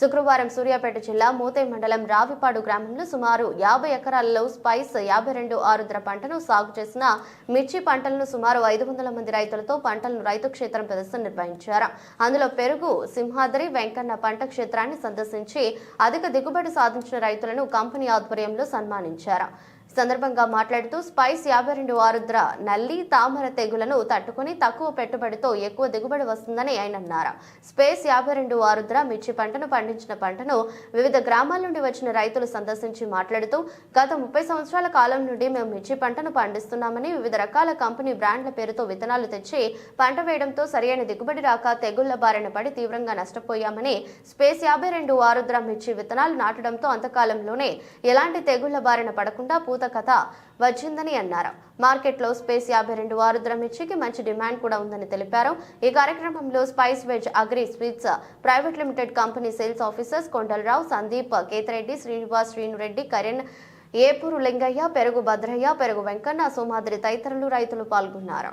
శుక్రవారం సూర్యాపేట జిల్లా మూతే మండలం రావిపాడు గ్రామంలో సుమారు యాభై ఎకరాలలో స్పైస్ యాభై రెండు ఆరుద్ర పంటను సాగు చేసిన మిర్చి పంటలను సుమారు ఐదు వందల మంది రైతులతో పంటలను రైతు క్షేత్రం ప్రదర్శన నిర్వహించారు. అందులో పెరుగు సింహాద్రి వెంకన్న పంట క్షేత్రాన్ని సందర్శించి అధిక దిగుబడి సాధించిన రైతులను కంపెనీ ఆధ్వర్యంలో సన్మానించారు. సందర్భంగా మాట్లాడుతూ స్పైస్ యాభై రెండు ఆరుద్ర నల్లి తామర తెగులను తట్టుకుని తక్కువ పెట్టుబడితో ఎక్కువ దిగుబడి వస్తుందని ఆయన అన్నారు. స్పేస్ యాభై రెండు ఆరుద్ర మిర్చి పంటను పండించిన పంటను వివిధ గ్రామాల నుండి వచ్చిన రైతులు సందర్శించి మాట్లాడుతూ గత ముప్పై సంవత్సరాల కాలం నుండి మేము మిర్చి పంటను పండిస్తున్నామని వివిధ రకాల కంపెనీ బ్రాండ్ల పేరుతో విత్తనాలు తెచ్చి పంట వేయడంతో సరైన దిగుబడి రాక తెగుళ్ళ బారిన పడి తీవ్రంగా నష్టపోయామని స్పేస్ యాభై రెండు ఆరుద్ర మిర్చి విత్తనాలు నాటడంతో అంతకాలంలోనే ఎలాంటి తెగుళ్ళ బారిన పడకుండా పూత కథ వచ్చిందని అన్నారు. మార్కెట్లో స్పేస్ యాభై రెండు ఆరుద్ర మిర్చికి మంచి డిమాండ్ కూడా ఉందని తెలిపారు. ఈ కార్యక్రమంలో spice veg agri sweets private limited company sales officers Kondalarao Sandeep Ketireddy Srinivas Srinureddy Karan Epuru Lingaiah Perugu Bhadraiah Perugu Venkanna సోమాద్రి తదితరులు రైతులు పాల్గొన్నారు.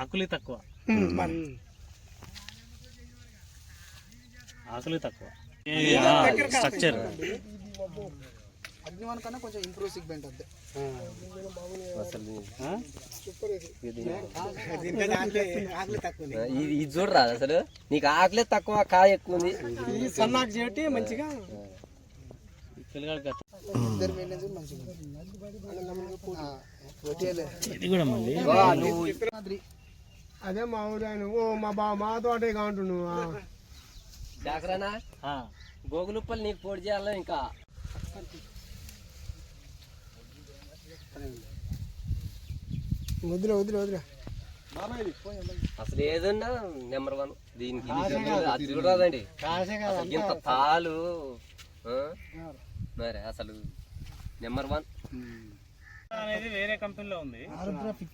ఆకులి తక్కువ. ఆకులి తక్కువ. స్ట్రక్చర్. అగ్నివాన్ కన్నా కొంచెం ఇంప్రూవ్ సిగ్మెంట్ అంతే. ఇది ఇది చూడరా అసలు. నీకు ఆకలే తక్కువ కాయ ఎక్కువ ఉంది. సన్నాకు చేయటి మంచిగా పిల్లగాడికి ఇద్దరు మంచిగా. అదే మా ఊరు ఆయన ఓ మా బా మా తోటే ఆ, గోగులుప్పలు నీకు పొడి చేయాలా ఇంకా? వదిలే వదిలే వదిలే. అసలు ఏదన్నా నెంబర్ వన్. దీనికి అది చూడదండి ఇంత తాలు? మరి అసలు నెంబర్ వన్. అనేది వేరే కంపెనీలో ఉంది.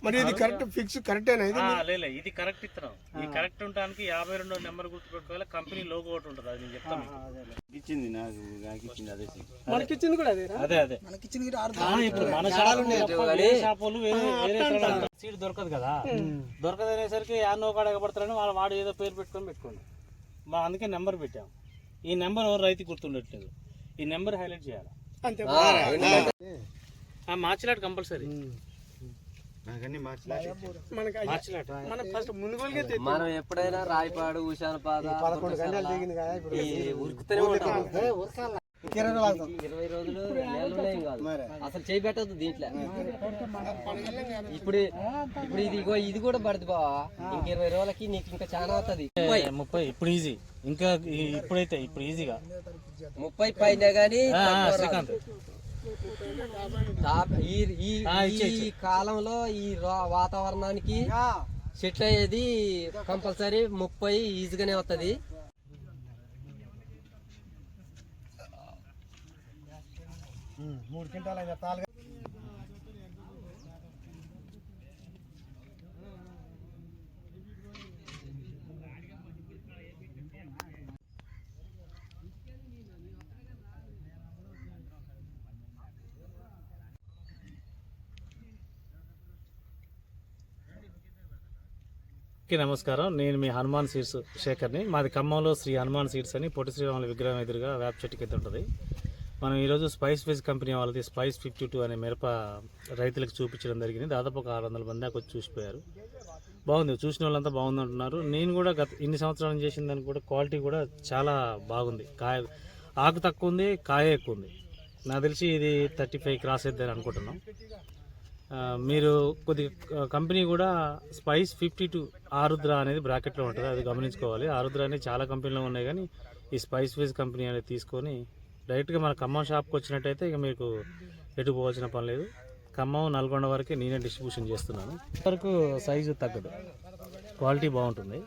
మరి ఇది కరెక్ట్ ఫిక్స్ కరెక్టేనా ఇది? ఆ, లేలే ఇది కరెక్ట్ ఇత్తనం. ఈ కరెక్ట్ ఉండడానికి యాభై రెండో నెంబర్ గుర్తుపెట్టుకోవాలి కంపెనీ లోగో ఒకటి ఉంటుంది అది నేను చెప్తాను. ఇచ్చింది నాకు ఇచ్చింది అదే మనకి ఇచ్చింది కూడా అదే అదే. అదే మనకి ఇప్పుడు మన షాపులు వేరే వేరే సీడ్ దొరకదు కదా. దొరకదు అనేసరికి యాన్నో కాడ ఎగబడతారని వాళ్ళ వాడు ఏదో పేరు పెట్టుకొని పెట్టుకోండి. మా అందుకే నెంబర్ పెట్టాం. ఈ నెంబర్ రైతు గుర్తుండట్లేదు. ఈ నెంబర్ హైలైట్ చేయాలి? అంతే. మార్చిలాట్ కంపల్సరీ. మనకి అది- మార్చిలాట్. మన ఎప్పుడైనా రాయపాడు ఉషాన పాద ఈ ఉరుకుతూనే ఉంటాం. ఇరవై రోజులు కాదు. అసలు చేయి పెట్టద్దు దీంట్లో ఇప్పుడు ఇప్పుడు ఇది ఇది కూడా పడుతుంది బావా. ఇంక ఇరవై రోజులకి నీకు ఇంకా చాలా అవుతుంది. ముప్పై. ముప్పై ఇప్పుడు ఈజీ ఇంకా ఇప్పుడైతే ఇప్పుడు ఈజీగా ముప్పై పైన. శ్రీకాంత్. తా- ఈ కాలంలో ఈ రా- వాతావరణానికి సెట్ అయ్యేది కంపల్సరీ ముప్పై ఈజీగానే వస్తుంది మూడు క్వింటాల్ అయిన తాలుగా నమస్కారం. నేను మీ హనుమాన్ సీడ్స్ శేఖర్ని. మాది ఖమ్మంలో శ్రీ హనుమాన్ సీడ్స్ అని పొట్టి శ్రీరాముల విగ్రహం ఎదురుగా వేప చెట్టు కింద ఉంటుంది. మనం ఈరోజు స్పైస్ ఫిజ్ కంపెనీ వాళ్ళది స్పైస్ ఫిఫ్టీ టూ అనే మిరప రైతులకు చూపించడం జరిగింది. దాదాపు ఒక ఆరు వందల మంది దాకా వచ్చి చూసిపోయారు. బాగుంది. చూసిన వాళ్ళంతా బాగుంది అంటున్నారు నేను కూడా గత ఇన్ని సంవత్సరాలు చేసిన దానికి కూడా క్వాలిటీ కూడా చాలా బాగుంది. కాయ ఆకు తక్కువ ఉంది కాయ ఎక్కువ ఉంది. నాకు తెలిసి ఇది థర్టీ ఫైవ్ క్రాస్ అవుతుంది అనుకుంటున్నాం. మీరు కొద్ది కంపెనీ కూడా స్పైస్ ఫిఫ్టీ టూ ఆరుద్ర అనేది బ్రాకెట్లో ఉంటుంది. అది గమనించుకోవాలి. ఆరుద్ర అనేది చాలా కంపెనీలో ఉన్నాయి కానీ ఈ స్పైస్ వేజ్ కంపెనీ అనేది తీసుకొని డైరెక్ట్గా మన ఖమ్మం షాప్కి వచ్చినట్టయితే ఇక మీకు ఎటు పోవాల్సిన పని లేదు. ఖమ్మం నల్గొండ వరకే నేనే డిస్ట్రిబ్యూషన్ చేస్తున్నాను. వరకు సైజు తగ్గదు. క్వాలిటీ బాగుంటుంది.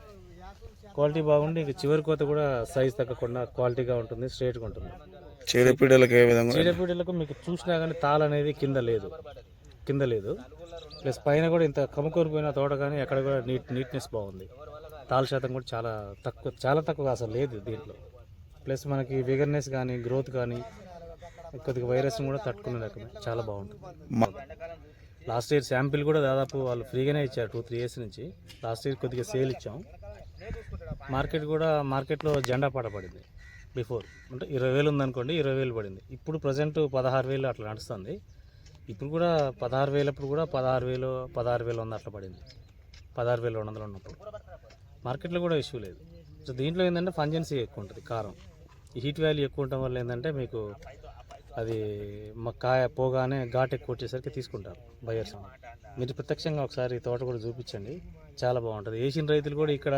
క్వాలిటీ బాగుండి ఇక చివరి కోత కూడా సైజ్ తగ్గకుండా క్వాలిటీగా ఉంటుంది స్ట్రేట్గా ఉంటుంది. చీడపీడలకు ఏ విధంగా? చీడపీడలకు మీకు చూసినా కానీ తాళ అనేది కింద లేదు. కింద లేదు. ప్లస్ పైన కూడా ఇంత కమ్ముకోరిపోయిన తోట కానీ అక్కడ కూడా నీట్ నీట్నెస్ బాగుంది. తాళ శాతం కూడా చాలా తక్కువ చాలా తక్కువ అసలు లేదు దీంట్లో. ప్లస్ మనకి విగర్నెస్ కానీ గ్రోత్ కానీ కొద్దిగా వైరస్ని కూడా తట్టుకునే రకమే. చాలా బాగుంటుంది. లాస్ట్ ఇయర్ శాంపిల్ కూడా దాదాపు వాళ్ళు ఫ్రీగానే ఇచ్చారు టూ త్రీ ఇయర్స్ నుంచి. లాస్ట్ ఇయర్ కొద్దిగా సేల్ ఇచ్చాం. మార్కెట్ కూడా మార్కెట్లో జెండా పాట పడింది. బిఫోర్ అంటే ఇరవై వేలు ఉందనుకోండి ఇరవై వేలు పడింది. ఇప్పుడు ప్రజెంట్ పదహారు వేలు అట్లా నడుస్తుంది. ఇప్పుడు కూడా పదహారు వేలప్పుడు కూడా పదహారు వేలు పదహారు వేలు వంద అట్లా పడింది. పదహారు వేలు రెండు వందలు ఉన్నప్పుడు. మార్కెట్లో కూడా ఇష్యూ లేదు. సో దీంట్లో ఏంటంటే ఫంజెన్సీ ఎక్కువ ఉంటుంది కారం. హీట్ వాల్యూ ఎక్కువ ఉండటం వల్ల ఏంటంటే మీకు అది మా కాయ పోగానే ఘాట్ ఎక్కువ వచ్చేసరికి తీసుకుంటారు బయర్స్ మీరు ప్రత్యక్షంగా ఒకసారి తోట కూడా చూపించండి. చాలా బాగుంటుంది. ఏషియన్ రైతులు కూడా ఇక్కడ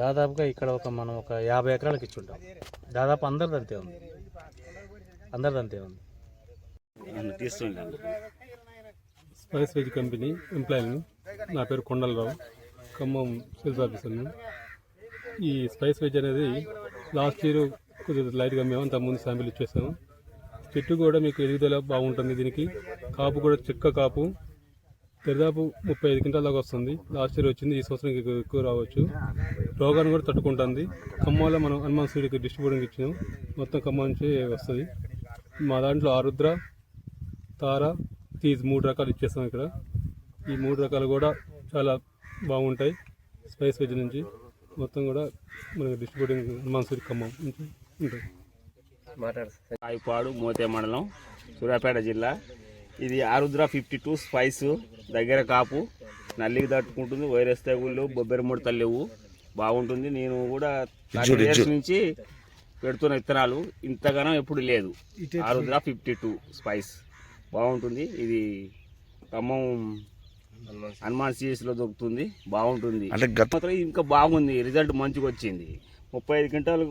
దాదాపుగా ఇక్కడ ఒక మనం ఒక యాభై ఎకరాలకు ఇచ్చి ఉంటాం. దాదాపు అందరిది అంతే ఉంది. అందరిది అంతే ఉంది. స్పైస్ వెజ్ కంపెనీ ఎంప్లాయీని నా. పేరు కొండలరావు. ఖమ్మం సేల్స్ ఆఫీసర్ని ఈ స్పైస్ వెజ్ అనేది లాస్ట్ ఇయర్ కొద్దిగా లైట్గా మేము అంత ముందు శాంపిల్ ఇచ్చేసాము. చెట్టు కూడా మీకు ఎదుగుదల బాగుంటుంది దీనికి. కాపు కూడా చెక్క కాపు. దాదాపు ముప్పై ఐదు క్వింటాల దాకా వస్తుంది. లాస్ట్ ఇయర్ వచ్చింది ఈ సంవత్సరం ఇంకా ఎక్కువ రావచ్చు. రోగాన్ని కూడా తట్టుకుంటుంది. ఖమ్మంలో మనం హనుమాన్ సీడ్కి డిస్ట్రిబ్యూటింగ్ ఇచ్చినాం. మొత్తం ఖమ్మం నుంచి వస్తుంది. మా దాంట్లో ఆరుద్ర తార తీజ్ మూడు రకాలు ఇచ్చేస్తాం ఇక్కడ. ఈ మూడు రకాలు కూడా చాలా బాగుంటాయి. స్పైస్ వెజ్ నుంచి మొత్తం కూడా మనకి డిస్ట్రిబ్యూటింగ్ హనుమాన్ సీడ్ ఖమ్మం నుంచి. రాయిపాడు మోతే మండలం సూర్యాపేట జిల్లా. ఇది ఆరుద్ర ఫిఫ్టీ టూ స్పైస్. దగ్గర కాపు. నల్లికి తట్టుకుంటుంది. వైరస్ తెగుళ్ళు బొబ్బెర ముడతలు లేవు. బాగుంటుంది. నేను కూడా ఇయర్స్ నుంచి పెడుతున్న విత్తనాలు. ఇంతగానో ఎప్పుడు లేదు. Arudra fifty two spice. బాగుంటుంది. ఇది ఖమ్మం హనుమాన్ సిఎస్లో దొరుకుతుంది. బాగుంటుంది. అంటే ఇంకా బాగుంది. రిజల్ట్ మంచిగా వచ్చింది. ముప్పై ఐదు గంటలు